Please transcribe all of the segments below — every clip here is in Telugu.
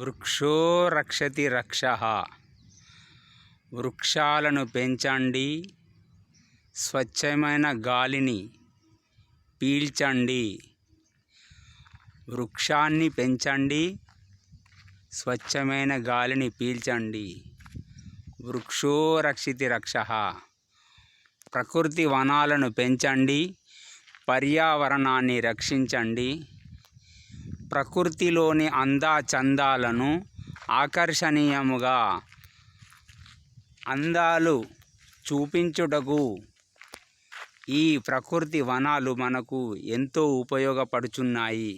వృక్షో రక్షతి రక్ష. వృక్షాలను పెంచండి స్వచ్ఛమైన గాలిని పీల్చండి. వృక్షాన్ని పెంచండి స్వచ్ఛమైన గాలిని పీల్చండి. వృక్షో రక్షితి రక్ష. ప్రకృతి వనాలను పెంచండి పర్యావరణాన్ని రక్షించండి. ప్రకృతిలోని అందా చందాలను ఆకర్షణీయముగా అందాలు చూపించుటకు ఈ ప్రకృతి వనాలు మనకు ఎంతో ఉపయోగపడుచున్నాయి.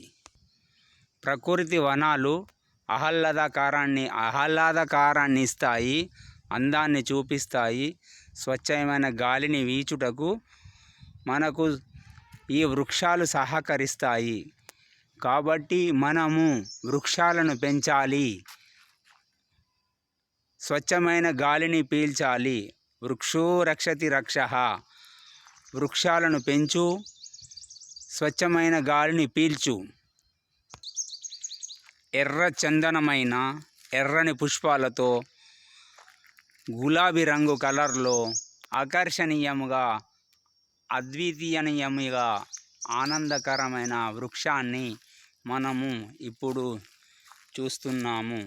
ప్రకృతి వనాలు ఆహ్లాదకారాన్ని ఆహ్లాదకారాన్ని ఇస్తాయి అందాన్ని చూపిస్తాయి. స్వచ్ఛమైన గాలిని వీచుటకు మనకు ఈ వృక్షాలు సహకరిస్తాయి. కాబట్టి మనము వృక్షాలను పెంచాలి. స్వచ్ఛమైన గాలిని పీల్చాలి. వృక్షో రక్షతి రక్ష. వృక్షాలను పెంచు. స్వచ్ఛమైన గాలిని పీల్చు. ఎర్ర చందనమైన ఎర్రని పుష్పాలతో గులాబీ రంగు కలర్లో ఆకర్షణీయముగా అద్వితీయనీయముగా ఆనందకరమైన వృక్షాన్ని మనము ఇప్పుడు చూస్తున్నాము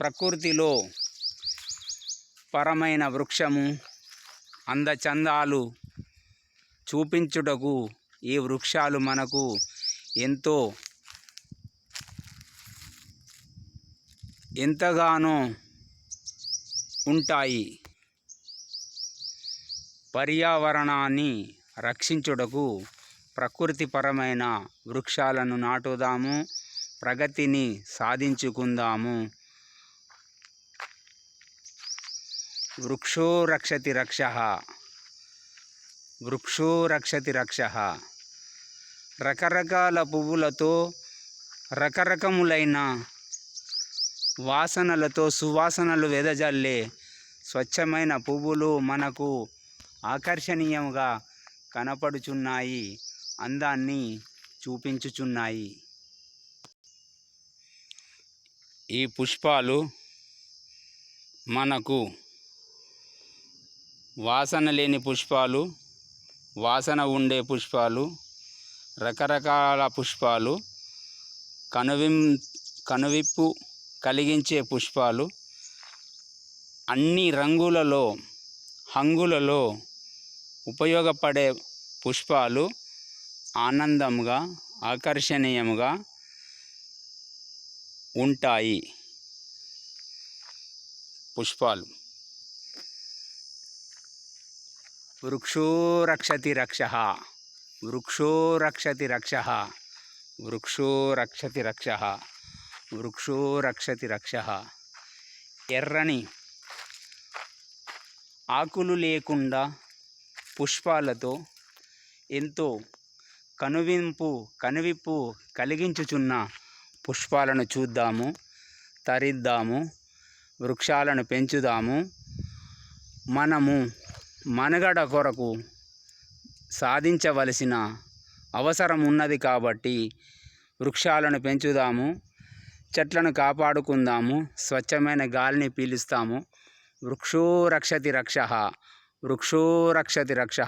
ప్రకృతిలో పరమైన వృక్షము అందచందాలు చూపించుటకు ఈ వృక్షాలు మనకు ఎంతో ఎంతగానో ఉంటాయి. పర్యావరణాన్ని రక్షించుటకు ప్రకృతిపరమైన వృక్షాలను నాటుదాము ప్రగతిని సాధించుకుందాము. వృక్షో రక్షతి రక్ష వృక్షో రక్షతి రక్ష. రకరకాల పువ్వులతో రకరకములైన వాసనలతో సువాసనలు వెదజల్లే స్వచ్ఛమైన పువ్వులు మనకు ఆకర్షణీయంగా కనపడుచున్నాయి. అందాన్ని చూపించుచున్నాయి. ఈ పుష్పాలు మనకు వాసన లేని పుష్పాలు వాసన ఉండే పుష్పాలు రకరకాల పుష్పాలు కనువిం కనువిప్పు కలిగించే పుష్పాలు అన్ని రంగులలో హంగులలో ఉపయోగపడే పుష్పాలు ఆనందంగా ఆకర్షణీయముగా ఉంటాయి. పుష్పాలు. వృక్షో రక్షతి రక్ష. వృక్షో రక్షతి రక్ష. వృక్షో రక్షతి రక్ష. వృక్షో రక్షతి రక్ష. ఎర్రని ఆకులు లేకుండా పుష్పాలతో ఎంతో కనువింపు కనువిప్పు కలిగించుచున్న పుష్పాలను చూద్దాము తరిద్దాము వృక్షాలను పెంచుదాము. మనము మనుగడ కొరకు సాధించవలసిన అవసరం ఉన్నది కాబట్టి వృక్షాలను పెంచుదాము చెట్లను కాపాడుకుందాము స్వచ్ఛమైన గాలిని పీలుస్తాము. వృక్షో రక్షతి రక్ష వృక్షో రక్షతి రక్ష